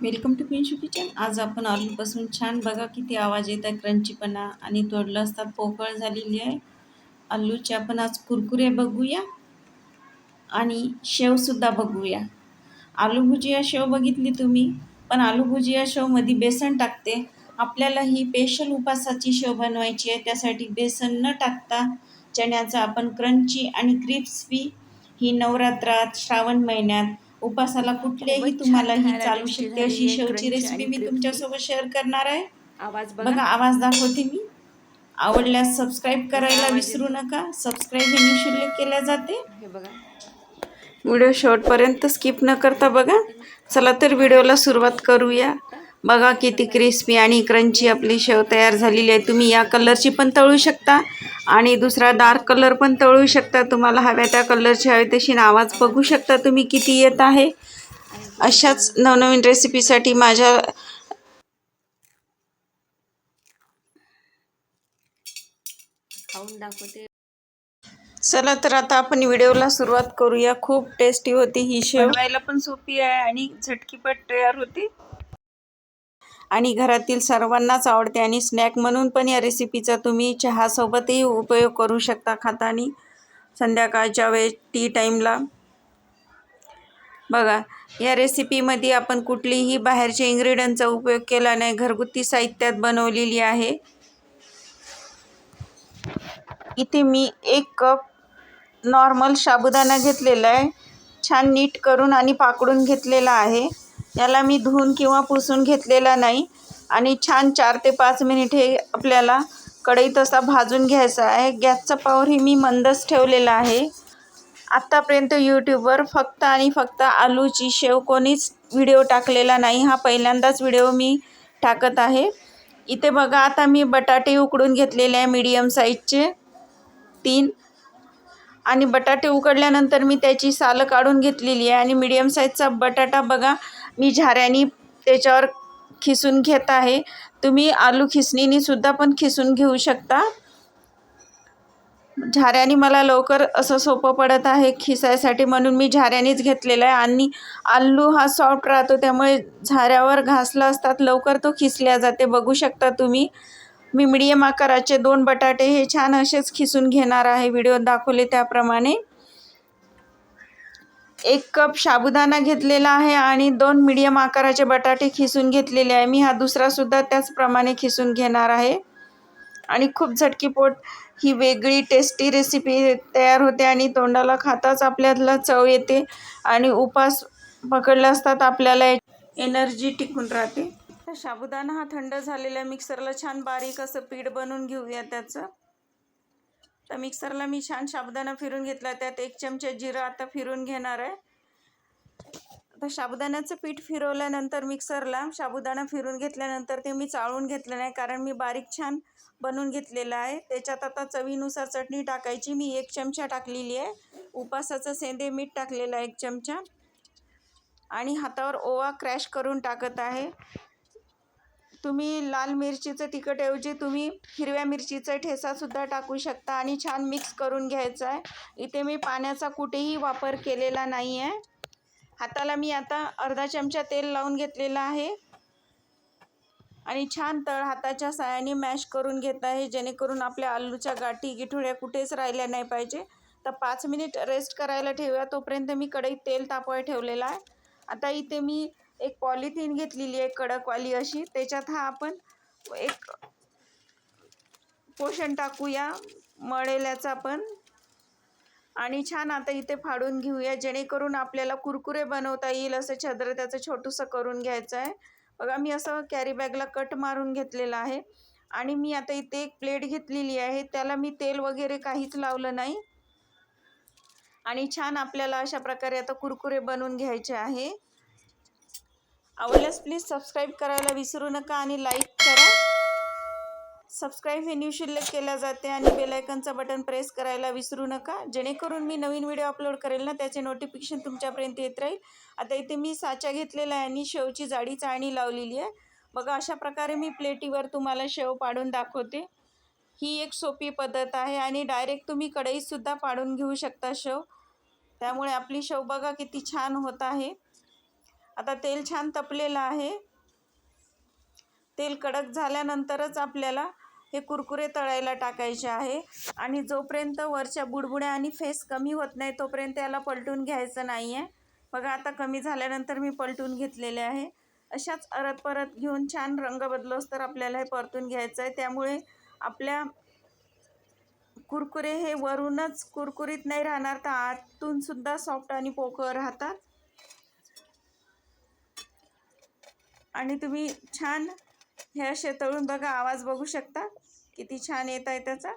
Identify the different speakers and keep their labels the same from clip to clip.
Speaker 1: Welcome to पिंशू kitchen आज आपण आलूपासून छान बघा किती आवाज येत आहे क्रंचीपणा आणि तोडलं असता पोकळ झालेली आहे. आलूचे आपण आज कुरकुरे बघूया आणि शेवसुद्धा बघूया. आलू भुजिया शेव बघितली तुम्ही पण आलू भुजिया शेवमध्ये बेसन टाकते. आपल्याला ही स्पेशल उपासाची शेव बनवायची आहे त्यासाठी बेसन न टाकता चण्याचा आपण क्रंची आणि क्रिप्सपी ही नवरात्रात श्रावण महिन्यात उपासाला
Speaker 2: छान
Speaker 1: तुम्हाला ही चालू शकते अशी शेवची रेसिपी मी. तुमच्यासोबत शेअर करणार आहे.
Speaker 2: आवाज
Speaker 1: बघा. आवाज दाखवते मी. आवडल्यास सबस्क्राईब करायला विसरू नका. सबस्क्राईब हे निशुल्क केल्या जाते.
Speaker 2: हे बघा.
Speaker 1: व्हिडिओ शेवटपर्यंत स्किप न करता बघा. चला तर व्हिडिओला सुरुवात करूया. बघा किती क्रिस्पी आणि क्रंची आपली शेव तयार झालेली आहे. तुम्ही या कलरची पण तळू शकता आणि दुसरा डार्क कलर पण तळू शकता. तुम्हाला हव्या त्या कलरची हवी तशी आवाज बघू शकता तुम्ही किती येत आहे. अशाच नवनवीन रेसिपीसाठी माझ्या
Speaker 2: खाऊन दाखवते.
Speaker 1: चला तर आता आपण व्हिडिओला सुरुवात करूया. खूप टेस्टी होती ही शेव. पण सोपी आहे आणि झटकीपट तयार होते. आणि घरातील सर्वांनाच आवडते आणि स्नॅक म्हणून पण या रेसिपीचा तुम्ही चहासोबतही उपयोग करू शकता खातानी संध्याकाळच्या वेळेस टी टाईमला बघा या रेसिपीमध्ये आपण कुठलीही बाहेरच्या इन्ग्रेडियंटचा उपयोग केला नाही. घरगुती साहित्यात बनवलेली आहे. इथे मी एक कप नॉर्मल साबुदाणा घेतलेला आहे. छान नीट करून आणि पाकडून घेतलेला आहे. याला मी धुवून किंवा पुसून घेतलेला नाही. आणि छान चार ते पाच मिनिट हे आपल्याला कढईत असा भाजून घ्यायचा आहे. गॅसचा पावरही मी मंदच ठेवलेला आहे. आत्तापर्यंत यूट्यूबवर फक्त आणि फक्त आलूची शेव कोणीच व्हिडिओ टाकलेला नाही. हा पहिल्यांदाच व्हिडिओ मी टाकत आहे. इथे बघा आता मी बटाटे उकडून घेतलेले आहे मीडियम साईजचे. तीन आणि बटाटे उकडल्यानंतर मी त्याची सालं काढून घेतलेली आहे आणि मीडियम साईजचा बटाटा बघा मी झाऱ्याने त्याच्यावर खिसून घेत आहे. तुम्ही आलू खिसणीने सुद्धा पण खिसून घेऊ शकता. झाऱ्याने मला लवकर असं सोपं पडत आहे खिसायसाठी म्हणून मी झाऱ्यानेच घेतलेला आहे आणि आलू हा सॉफ्ट राहतो त्यामुळे झाऱ्यावर घासला असतात लवकर तो खिसल्या जाते. बघू शकता तुम्ही. मी मिडियम आकाराचे दोन बटाटे हे छान असेच खिसून घेणार आहे. व्हिडिओ दाखवले त्याप्रमाणे. एक कप साबुदाणा घेतलेला आहे आणि दोन मिडियम आकाराचे बटाटे खिसून घेतलेले आहे. मी हा दुसरासुद्धा त्याचप्रमाणे खिसून घेणार आहे. आणि खूप झटकीपोट ही वेगळी टेस्टी रेसिपी तयार होते आणि तोंडाला खाताच आपल्याला चव येते आणि उपास पकडला असतात आपल्याला एनर्जी टिकून राहते. तर साबुदाणा हा थंड झालेला मिक्सरला छान बारीक असं पीठ बनवून घेऊया त्याचं. तर मिक्सरला मी छान साबुदाणा फिरून घेतला. त्यात एक चमचा जिरं आता फिरून घेणार आहे. आता साबुदाण्याचं पीठ फिरवल्यानंतर मिक्सरला साबुदाणा फिरून घेतल्यानंतर ते मी चाळून घेतलं नाही कारण मी बारीक छान बनवून घेतलेलं आहे. त्याच्यात आता चवीनुसार चटणी टाकायची. मी एक चमचा टाकलेली आहे. उपासाचं सेंदे मीठ टाकलेलं आहे एक चमचा. आणि हातावर ओवा क्रॅश करून टाकत आहे. तुम्ही लाल मिरचीचं तिखटऐवजी तुम्ही हिरव्या मिरचीचा ठेसासुद्धा टाकू शकता आणि छान मिक्स करून घ्यायचा आहे. इथे मी पाण्याचा कुठेही वापर केलेला नाही आहे हाताला मी आता अर्धा चमचा तेल लावून घेतलेला आहे. आणि छान तळ हाताच्या साहाय्याने मॅश करून घेत आहे जेणेकरून आपल्या आलूच्या गाठी गिठोड्या कुठेच राहिल्या नाही पाहिजे. तर पाच मिनिट रेस्ट करायला ठेवूया. तोपर्यंत मी कढईत तेल तापवाय ठेवलेला आहे. आता इथे मी एक पॉलिथिन घेतलेली आहे कडकवाली अशी. त्याच्यात हा आपण एक पोषण टाकूया मळेल्याचा आपण. आणि छान आता इथे फाडून घेऊया जेणेकरून आपल्याला कुरकुरे बनवता येईल असं छद्र त्याचं छोटंसं करून घ्यायचं आहे. बघा मी असं कॅरी बॅगला कट मारून घेतलेलं आहे. आणि मी आता इथे एक प्लेट घेतलेली आहे. त्याला मी तेल वगैरे काहीच लावलं नाही. आणि छान आपल्याला अशा प्रकारे आता कुरकुरे बनवून घ्यायचे आहे. आवडल्यास प्लीज सबस्क्राईब करायला विसरू नका आणि लाईक करा. सबस्क्राईब हे निशुल्क केल्या जाते आणि बेलायकनचं बटन प्रेस करायला विसरू नका. जेणेकरून मी नवीन व्हिडिओ अपलोड करेल ना त्याचे नोटिफिकेशन तुमच्यापर्यंत येत राहील. आता इथे मी साचा घेतलेला आहे आणि शेवची जाडी चाळणी लावलेली आहे. बघा अशा प्रकारे मी प्लेटीवर तुम्हाला शेव पाडून दाखवते. ही एक सोपी पद्धत आहे आणि डायरेक्ट तुम्ही कढईतसुद्धा पाडून घेऊ शकता शेव. त्यामुळे आपली शेव बघा किती छान होत आहे. आता तेल छान तपलेलं आहे. तेल कडक झाल्यानंतरच आपल्याला हे कुरकुरे तळायला टाकायचे आहे. आणि जोपर्यंत वरच्या बुडबुड्या आणि फेस कमी होत नाही तोपर्यंत याला पलटून घ्यायचं नाही आहे बघा आता कमी झाल्यानंतर मी पलटून घेतलेले आहे. अशाच अरत परत घेऊन छान रंग बदलोस तर आपल्याला हे परतून घ्यायचं आहे. त्यामुळे आपल्या कुरकुरे हे वरूनच कुरकुरीत नाही राहणार तर आतूनसुद्धा सॉफ्ट आणि पोकळ राहतात. आणि तुम्ही छान हे असे तळून बघा आवाज बघू शकता. किती छान येत आहे त्याचा.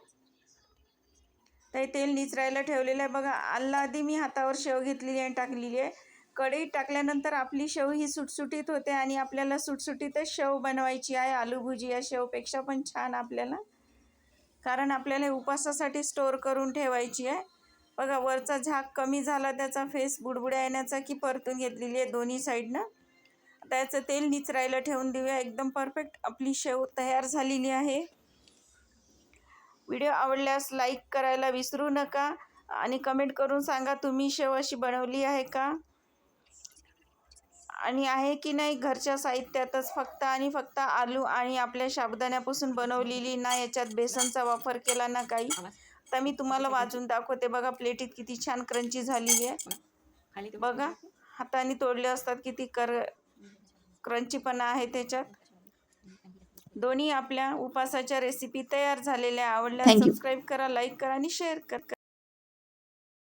Speaker 1: ते तेल निचरायला ठेवलेलं आहे. बघा आल्ला आधी मी हातावर शेव घेतलेली आणि टाकलेली आहे. कढई टाकल्यानंतर आपली शेव ही सुटसुटीत होते आणि आपल्याला सुटसुटीतच शेव बनवायची आहे. आलू भुजिया शेवपेक्षा पण छान आपल्याला. कारण आपल्याला उपासासाठी स्टोअर करून ठेवायची आहे. बघा वरचा झाक कमी झाला त्याचा फेस बुडबुड्या येण्याचा की परतून घेतलेली आहे दोन्ही साईडनं त्याचं तेल निचरायला ठेवून देऊया. एकदम परफेक्ट आपली शेव तयार झालेली आहे. व्हिडिओ आवडल्यास लाईक करायला विसरू नका आणि कमेंट करून सांगा तुम्ही शेव अशी बनवली आहे का? आणि आहे की नाही घरच्या साहित्यातच फक्त आणि फक्त आलू आणि आपल्या साबुदाण्यापासून बनवलेली ना याच्यात बेसनचा वापर केला ना काही. तर मी तुम्हाला वाजून दाखवते बघा प्लेटीत किती छान क्रंची झालेली आहे. बघा हाताने तोडले असतात किती कर क्रंचीपणा आहे त्याच्यात. दोन्ही आपल्या उपासाच्या रेसिपी तयार झालेल्या आवडल्या. सबस्क्राईब करा लाईक करा आणि शेअर करा.